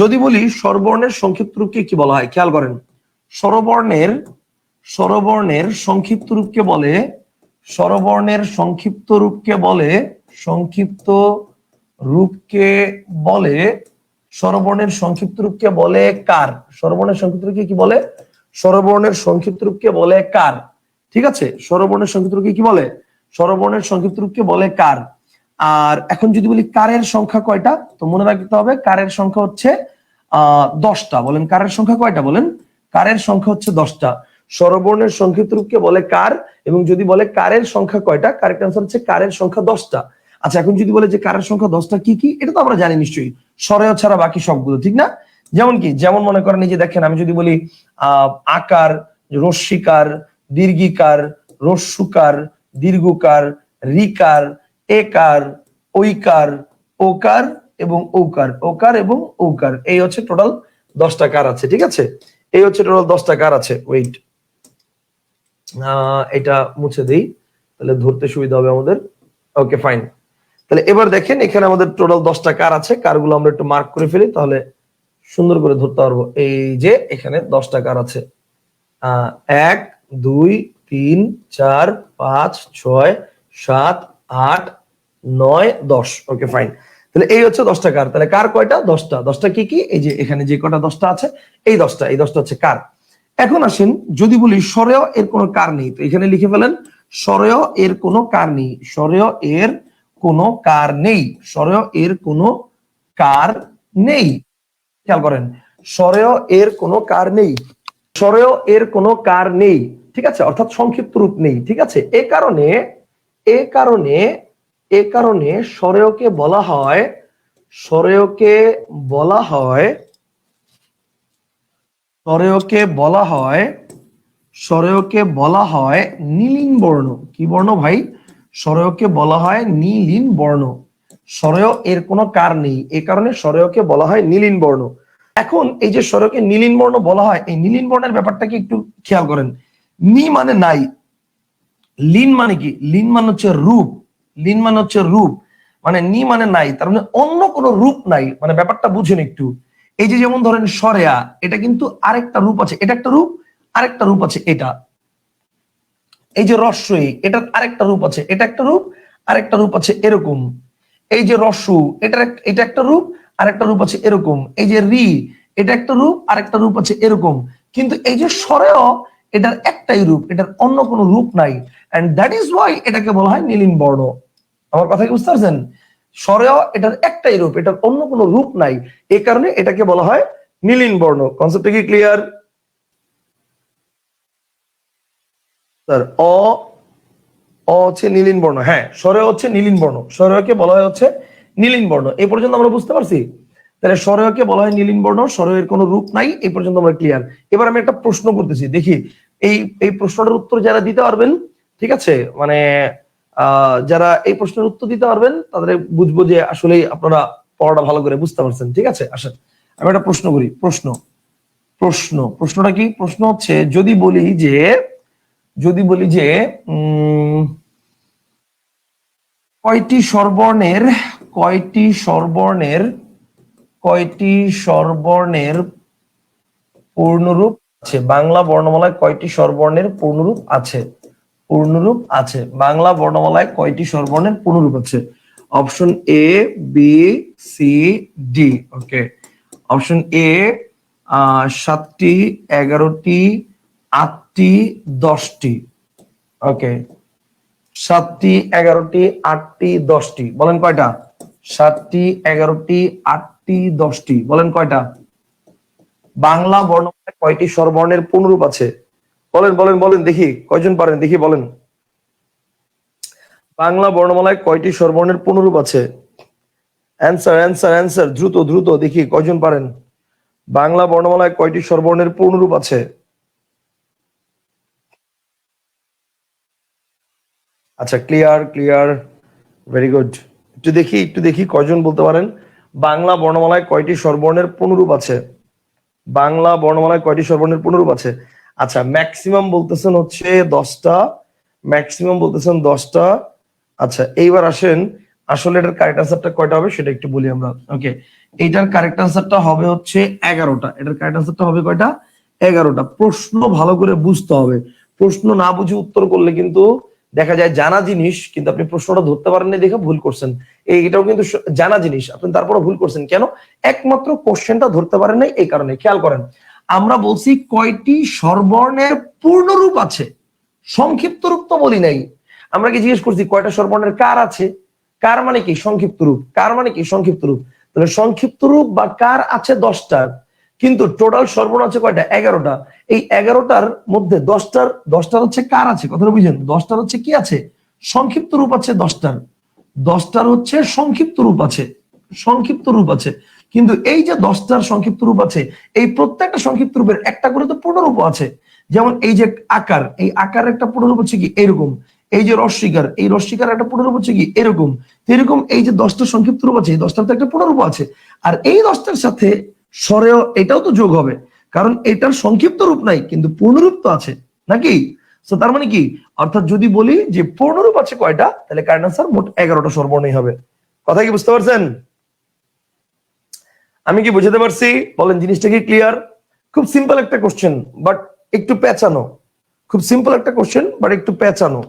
যদি বলি স্বরবর্ণের সংক্ষিপ্ত রূপকে কি বলা হয়? খেয়াল করেন। স্বরবর্ণের স্বরবর্ণের সংক্ষিপ্ত রূপকে বলে? স্বরবর্ণের সংক্ষিপ্ত রূপকে বলে? সংক্ষিপ্ত রূপকে বলে? স্বরবর্ণের সংক্ষিপ্ত রূপকে বলে কার? স্বরবর্ণের সংক্ষিপ্ত রূপকে কি বলে? স্বরবর্ণের সংক্ষিপ্ত রূপকে বলে কার? ঠিক আছে? স্বরবর্ণের সংক্ষিপ্ত রূপকে কি বলে? স্বরবর্ণের সংক্ষিপ্ত রূপকে বলে কার? আর এখন যদি বলি কারের সংখ্যা কয়টা, তো মনে রাখতে হবে কারের সংখ্যা হচ্ছে আহ দশটা। বলেন কারের সংখ্যা কয়টা? বলেন, কারের সংখ্যা হচ্ছে দশটা। স্বরবর্ণের সংক্ষিপ্ত রূপকে বলে কার, এবং যদি বলে কারের সংখ্যা কয়টা, কারেক্ট আনসার হচ্ছে কারের সংখ্যা দশটা। আচ্ছা এখন যদি বলে যে কারের সংখ্যা দশটা কি কি, এটা তো আমরা জানি নিশ্চয়ই। স্বরেয় ছাড়া বাকি সবগুলো, ঠিক না? যেমন কি, যেমন মনে করেন এই যে দেখেন, আমি যদি বলি আহ আকার রস্মিকার দীর্ঘিকার, রস্যুকার, দীর্ঘকার, রিকার একার, ঐকার, ওকার এবং ঔকার। ওকার এবং ঔকার। এই হচ্ছে টোটাল দশটা কার আছে, ঠিক আছে? এই হচ্ছে টোটাল দশটা কার আছে? ওয়েট এটা মুছে দিই, তাহলে ধরতে সুবিধা হবে আমাদের। ওকে ফাইন তাহলে এবার দেখেন, এখানে আমাদের টোটাল দশটা কার আছে। কারগুলো আমরা একটু মার্ক করে ফেলি, তাহলে সুন্দর করে ধরতে পারব। এই যে, এখানে দশটা কার আছে। এক, দুই, তিন, চার, পাঁচ, ছয়, সাত, আট নয়, দশ। ওকে ফাইন তাহলে এই হচ্ছে দশটা কার। তাহলে কার কয়টা? দশটা। দশটা কি কি? এই যে এখানে যে কটা দশটা আছে, এই দশটা। এই দশটা হচ্ছে কার। এখন আসেন, যদি বলি স্বরেয় এর কোনো কার নেই, তো এখানে লিখে ফেলেন, স্বরেয় এর কোনো কার নেই। স্বরেয় এর কোনো কার নেই। স্বরেয় এর কোনো কার নেই। খেয়াল করেন, স্বরেয় এর কোনো কার নেই। স্বরেয় এর কোনো কার নেই। ঠিক আছে? অর্থাৎ সংক্ষিপ্ত রূপ নেই। ঠিক আছে? এ কারণে এ কারণে এ কারণে স্বরেয়কে বলা হয় স্বরেয়কে বলা হয় স্বরেয়কে বলা হয় স্বরেয়কে বলা হয় নীলিন বর্ণ। কি বর্ণ ভাই? স্বরেয়কে বলা হয় নীলিন বর্ণ। স্বরেয় এর কোনো কার নেই। এ কারণে স্বরেয়কে বলা হয় নীলিন বর্ণ। এখন এই যে স্বরকে নীলিন বর্ণ বলা হয়, এই নীলিন বর্ণের ব্যাপারটাকে একটু খেয়াল করেন। নি মানে নাই, লিন মানে কি? লিন মানে হচ্ছে রূপ। লিন মানে হচ্ছে রূপ। মানে নি মানে নাই, তার মানে অন্য কোনো রূপ নাই। মানে ব্যাপারটা বুঝেন একটু। এই যে যেমন ধরেন সরেয়া, এটা কিন্তু আরেকটা রূপ আছে। এটা একটা রূপ, আরেকটা রূপ আছে এটা। এই যে রস্যই এটা আরেকটা রূপ আছে। এটা একটা রূপ, আরেকটা রূপ আছে এরকম। এই যে রস্যু এটা এটা একটা রূপ, আরেকটা রূপ আছে এরকম। এই যে রি, এটা একটা রূপ, আরেকটা রূপ আছে এরকম। কিন্তু এই যে স্বরেয় এটার একটাই রূপ, এটার অন্য কোনো রূপ নাই। এন্ড দ্যাট ইজ ওয়াই এটাকে বলা হয় নীলিন বর্ণ। আমার কথা কি বুঝতে পারছেন? স্বরেয় এটার একটাই রূপ, এটার অন্য কোনো রূপ নাই। এ কারণে এটাকে বলা হয় নীলিন বর্ণ। কনসেপ্টটা কি ক্লিয়ার স্যার, অ অ হচ্ছে নীলিন বর্ণ। হ্যাঁ স্বরে হচ্ছে নীলিন বর্ণ। স্বরয়কে বলা হয় হচ্ছে নীলিন বর্ণ। এই পর্যন্ত আমরা বুঝতে পারছি? তাহলে স্বরয়কে বলা হয় নীলিন বর্ণ স্বরয়ের কোনো রূপ নাই এই পর্যন্ত আমরা ক্লিয়ার এবার আমি একটা প্রশ্ন করতেছি। দেখি, এই এই প্রশ্নটার উত্তর যারা দিতে পারবেন, ঠিক আছে? মানে যারা এই প্রশ্নের উত্তর দিতে পারবেন, তাদের বুঝব যে আসলে আপনারা পড়াটা ভালো করে বুঝতে পারছেন। ঠিক আছে আসেন আমি একটা প্রশ্ন করি। প্রশ্ন। প্রশ্ন। প্রশ্নটা কি? প্রশ্ন হচ্ছে, যদি বলি যে, যদি বলি যে কয়টি স্বরবর্ণের কয়টি স্বরবর্ণের কয়টি স্বরবর্ণের পূর্ণরূপ আছে? বাংলা বর্ণমালায় কয়টি স্বরবর্ণের পূর্ণরূপ আছে? পূর্ণরূপ আছে। বাংলা বর্ণমালায় কয়টি স্বরবর্ণের পূর্ণরূপ আছে? Option A B C D okay option A সাতটি, এগারোটি, আটটি, দশটি ওকে সাতটি, এগারোটি, আটটি, দশটি, বলেন কয়টা? সাতটি, এগারোটি, আটটি, দশটি, বলেন কয়টা? বাংলা বর্ণমালায় কয়টি স্বরবর্ণের পুনরূপ আছে? বলেন বলেন বলেন, দেখি, কয়জন পারেন? দেখি, বলেন। বাংলা বর্ণমালায় কয়টি স্বরবর্ণের পুনরূপ আছে? অ্যান্সার অ্যান্সার অ্যান্সার দ্রুত দ্রুত, দেখি, কয়জন পারেন? বাংলা বর্ণমালায় কয়টি স্বরবর্ণের পূর্ণরূপ আছে? আচ্ছা ক্লিয়ার ক্লিয়ার ভেরি গুড একটু দেখি একটু দেখি, কয়জন বলতে পারেন? বাংলা বর্ণমালায় কয়টি স্বরবর্ণের পুনরূপ আছে? বাংলা বর্ণমালায় কয়টি স্বরবর্ণের পুনরূপ আছে? আচ্ছা ম্যাক্সিমাম বলতেছেন হচ্ছে দশটা ম্যাক্সিমাম বলতেছেন দশটা। আচ্ছা এইবার আসেন, আসলে এটার কারেক্ট আনসারটা কয়টা হবে সেটা একটু বলি আমরা। ওকে এইটার কারেক্ট আনসারটা হবে হচ্ছে এগারোটা। এটার কারেক্ট আনসারটা হবে কয়টা? এগারোটা। প্রশ্ন ভালো করে বুঝতে হবে। প্রশ্ন না বুঝে উত্তর করলে কিন্তু দেখা যায় জানা জিনিস, কিন্তু আপনি প্রশ্নটা ধরতে পারেননি দেখে ভুল করছেন। এই এটাও কিন্তু জানা জিনিস, আপনি তারপরে ভুল করছেন। কেন? একমাত্র কোশ্চেনটা ধরতে পারেন নাই, এই কারণে। খেয়াল করেন আমরা বলছি কয়টি স্বরবর্ণের পূর্ণরূপ আছে? সংক্ষিপ্ত রূপ তো বলি নাই। আমরা কি জিজ্ঞেস করছি কয়টা স্বরবর্ণের কার আছে? কার মানে কি সংক্ষিপ্ত রূপ? কার মানে কি সংক্ষিপ্ত রূপ? তাহলে সংক্ষিপ্ত রূপ বা কার আছে দশটার কিন্তু টোটাল সর্বর্ণ আছে কয়টা? এগারোটা। এই এগারোটার মধ্যে দশটার দশটার হচ্ছে কার আছে? কথাটা বুঝেন। দশটার হচ্ছে কি আছে? সংক্ষিপ্ত রূপ আছে দশটার। দশটার হচ্ছে সংক্ষিপ্ত রূপ আছে। সংক্ষিপ্ত রূপ আছে। কিন্তু এই যে দশটার সংক্ষিপ্ত রূপ আছে, এই প্রত্যেকটা সংক্ষিপ্ত রূপের একটা করে তো পূর্ণরূপ আছে। যেমন এই যে আকার, এই আকার একটা পূর্ণরূপ হচ্ছে কি এরকম। এই যে রস্বীকার এই রস্বীকার একটা পূর্ণরূপ হচ্ছে কি এরকম। এরকম এই যে দশটা সংক্ষিপ্ত রূপ আছে, এই দশটার তো একটা পূর্ণরূপ আছে। আর এই দশটার সাথে স্বরেও এটাও তো যোগ হবে। কারণ এটার সংক্ষিপ্ত রূপ নাই, কিন্তু পূর্ণরূপ তো আছে। নাকি? তো তার মানে কি? অর্থাৎ যদি বলি যে পূর্ণরূপ আছে কয়টা, তাহলে কারেন্ট আনসার মোট এগারোটা সর্বর্ণই হবে। কথা কি বুঝতে পারছেন? আমি কি বুঝাতে পারছি? বলেন, জিনিসটা কি ক্লিয়ার খুব সিম্পল একটা কোশ্চেন বাট একটু পেঁচানো। খুব সিম্পল একটা কোশ্চেন বাট একটু পেঁচানো।